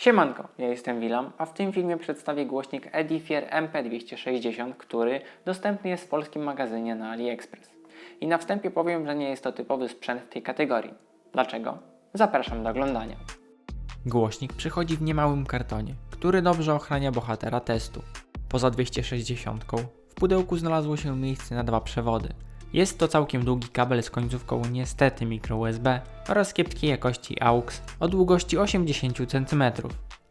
Siemanko, ja jestem Wilam, a w tym filmie przedstawię głośnik Edifier MP260, który dostępny jest w polskim magazynie na AliExpress. I na wstępie powiem, że nie jest to typowy sprzęt w tej kategorii. Dlaczego? Zapraszam do oglądania. Głośnik przychodzi w niemałym kartonie, który dobrze ochrania bohatera testu. Poza 260 w pudełku znalazło się miejsce na dwa przewody. Jest to całkiem długi kabel z końcówką niestety micro USB oraz kiepskiej jakości AUX o długości 80 cm.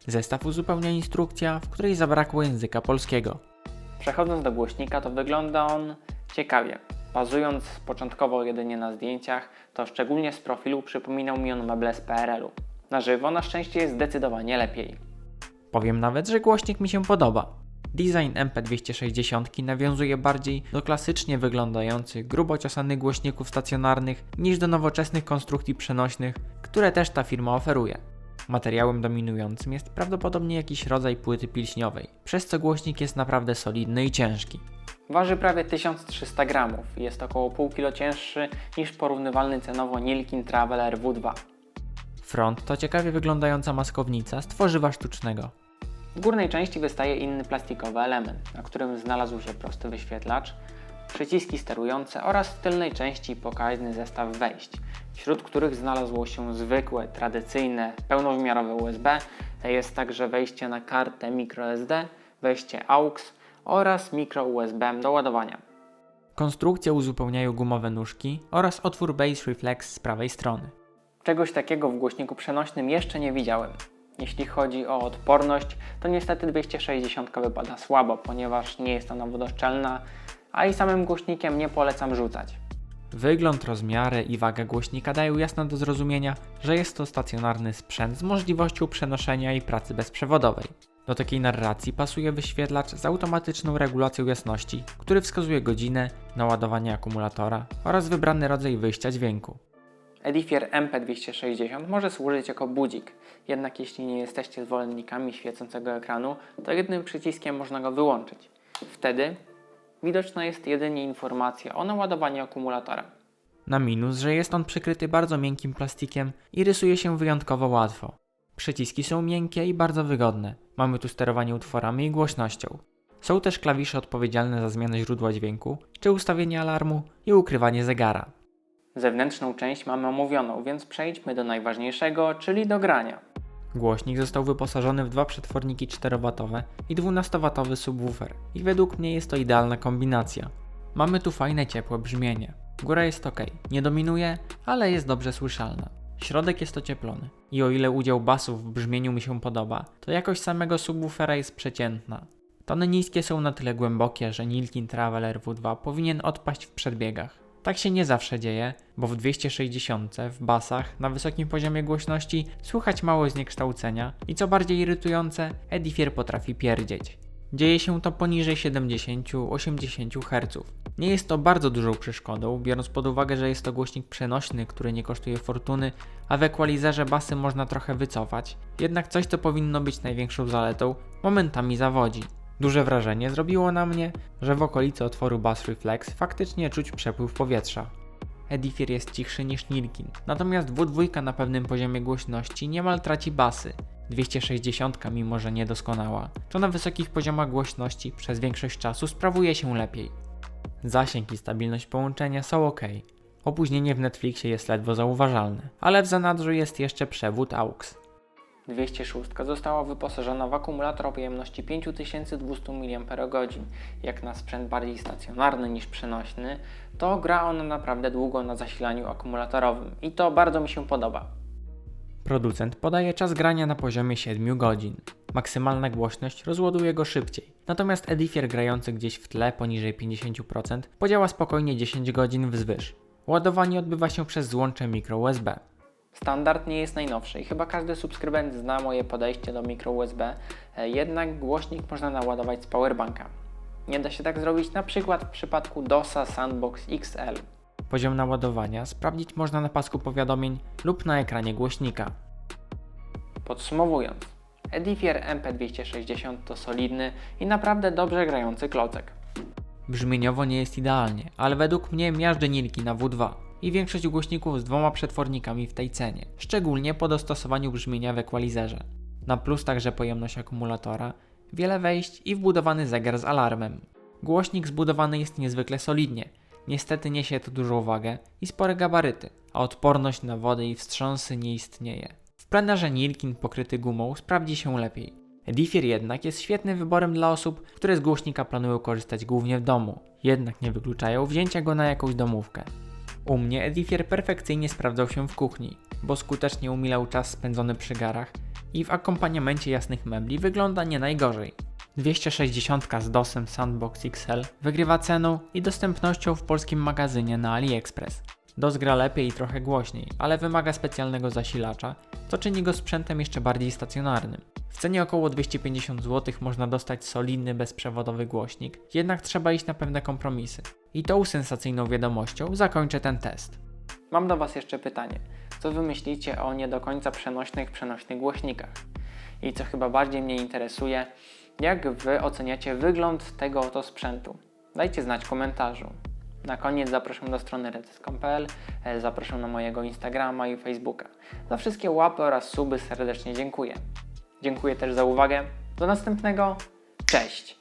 Zestaw uzupełnia instrukcja, w której zabrakło języka polskiego. Przechodząc do głośnika, to wygląda on ciekawie. Bazując początkowo jedynie na zdjęciach, to szczególnie z profilu przypominał mi on meble z PRL-u. Na żywo na szczęście jest zdecydowanie lepiej. Powiem nawet, że głośnik mi się podoba. Design MP260 nawiązuje bardziej do klasycznie wyglądających, grubo ciosanych głośników stacjonarnych niż do nowoczesnych konstrukcji przenośnych, które też ta firma oferuje. Materiałem dominującym jest prawdopodobnie jakiś rodzaj płyty pilśniowej, przez co głośnik jest naprawdę solidny i ciężki. Waży prawie 1300 gramów i jest około pół kilo cięższy niż porównywalny cenowo Nilkin Traveler W2. Front to ciekawie wyglądająca maskownica z tworzywa sztucznego. W górnej części wystaje inny plastikowy element, na którym znalazł się prosty wyświetlacz, przyciski sterujące oraz w tylnej części pokaźny zestaw wejść, wśród których znalazło się zwykłe, tradycyjne, pełnowymiarowe USB, jest także wejście na kartę microSD, wejście AUX oraz micro USB do ładowania. Konstrukcję uzupełniają gumowe nóżki oraz otwór Base Reflex z prawej strony. Czegoś takiego w głośniku przenośnym jeszcze nie widziałem. Jeśli chodzi o odporność, to niestety 260 wypada słabo, ponieważ nie jest ona wodoszczelna, a i samym głośnikiem nie polecam rzucać. Wygląd, rozmiary i waga głośnika dają jasno do zrozumienia, że jest to stacjonarny sprzęt z możliwością przenoszenia i pracy bezprzewodowej. Do takiej narracji pasuje wyświetlacz z automatyczną regulacją jasności, który wskazuje godzinę, naładowanie akumulatora oraz wybrany rodzaj wyjścia dźwięku. Edifier MP260 może służyć jako budzik, jednak jeśli nie jesteście zwolennikami świecącego ekranu, to jednym przyciskiem można go wyłączyć. Wtedy widoczna jest jedynie informacja o naładowaniu akumulatora. Na minus, że jest on przykryty bardzo miękkim plastikiem i rysuje się wyjątkowo łatwo. Przyciski są miękkie i bardzo wygodne. Mamy tu sterowanie utworami i głośnością. Są też klawisze odpowiedzialne za zmianę źródła dźwięku, czy ustawienie alarmu i ukrywanie zegara. Zewnętrzną część mamy omówioną, więc przejdźmy do najważniejszego, czyli do grania. Głośnik został wyposażony w dwa przetworniki 4W i 12W subwoofer i według mnie jest to idealna kombinacja. Mamy tu fajne ciepłe brzmienie. Góra jest ok, nie dominuje, ale jest dobrze słyszalna. Środek jest ocieplony i o ile udział basów w brzmieniu mi się podoba, to jakość samego subwoofera jest przeciętna. Tony niskie są na tyle głębokie, że Nilkin Traveler W2 powinien odpaść w przedbiegach. Tak się nie zawsze dzieje, bo w 260 w basach na wysokim poziomie głośności słychać mało zniekształcenia i co bardziej irytujące, Edifier potrafi pierdzieć. Dzieje się to poniżej 70-80 Hz. Nie jest to bardzo dużą przeszkodą, biorąc pod uwagę, że jest to głośnik przenośny, który nie kosztuje fortuny, a w ekwalizerze basy można trochę wycofać. Jednak coś, co powinno być największą zaletą, momentami zawodzi. Duże wrażenie zrobiło na mnie, że w okolicy otworu Bass Reflex faktycznie czuć przepływ powietrza. Edifier jest cichszy niż Nilkin, natomiast W2 na pewnym poziomie głośności niemal traci basy. 260 mimo że niedoskonała, to na wysokich poziomach głośności przez większość czasu sprawuje się lepiej. Zasięg i stabilność połączenia są ok. Opóźnienie w Netflixie jest ledwo zauważalne, ale w zanadrzu jest jeszcze przewód AUX. 206 została wyposażona w akumulator o pojemności 5200 mAh. Jak na sprzęt bardziej stacjonarny niż przenośny, to gra ona naprawdę długo na zasilaniu akumulatorowym i to bardzo mi się podoba. Producent podaje czas grania na poziomie 7 godzin. Maksymalna głośność rozładuje go szybciej. Natomiast Edifier grający gdzieś w tle poniżej 50% podziała spokojnie 10 godzin wzwyż. Ładowanie odbywa się przez złącze micro USB. Standard nie jest najnowszy i chyba każdy subskrybent zna moje podejście do mikro USB, e, jednak głośnik można naładować z powerbanka. Nie da się tak zrobić na przykład w przypadku DOSa Sandbox XL. Poziom naładowania sprawdzić można na pasku powiadomień lub na ekranie głośnika. Podsumowując, Edifier MP260 to solidny i naprawdę dobrze grający klocek. Brzmieniowo nie jest idealnie, ale według mnie miażdży Nilki na W2 i większość głośników z dwoma przetwornikami w tej cenie, szczególnie po dostosowaniu brzmienia w ekwalizerze. Na plus także pojemność akumulatora, wiele wejść i wbudowany zegar z alarmem. Głośnik zbudowany jest niezwykle solidnie. Niestety niesie to dużą wagę i spore gabaryty, a odporność na wodę i wstrząsy nie istnieje. W plenerze Nilkin pokryty gumą sprawdzi się lepiej. Edifier jednak jest świetnym wyborem dla osób, które z głośnika planują korzystać głównie w domu, jednak nie wykluczają wzięcia go na jakąś domówkę. U mnie Edifier perfekcyjnie sprawdzał się w kuchni, bo skutecznie umilał czas spędzony przy garach i w akompaniamencie jasnych mebli wygląda nie najgorzej. 260 z DOSem Sandbox XL wygrywa ceną i dostępnością w polskim magazynie na AliExpress. DOS gra lepiej i trochę głośniej, ale wymaga specjalnego zasilacza, co czyni go sprzętem jeszcze bardziej stacjonarnym. W cenie około 250 zł można dostać solidny bezprzewodowy głośnik, jednak trzeba iść na pewne kompromisy. I tą sensacyjną wiadomością zakończę ten test. Mam do Was jeszcze pytanie. Co Wy myślicie o nie do końca przenośnych, przenośnych głośnikach? I co chyba bardziej mnie interesuje, jak Wy oceniacie wygląd tego oto sprzętu? Dajcie znać w komentarzu. Na koniec zapraszam do strony recys.pl, e, zapraszam na mojego Instagrama i Facebooka. Za wszystkie łapy oraz suby serdecznie dziękuję. Dziękuję też za uwagę. Do następnego. Cześć!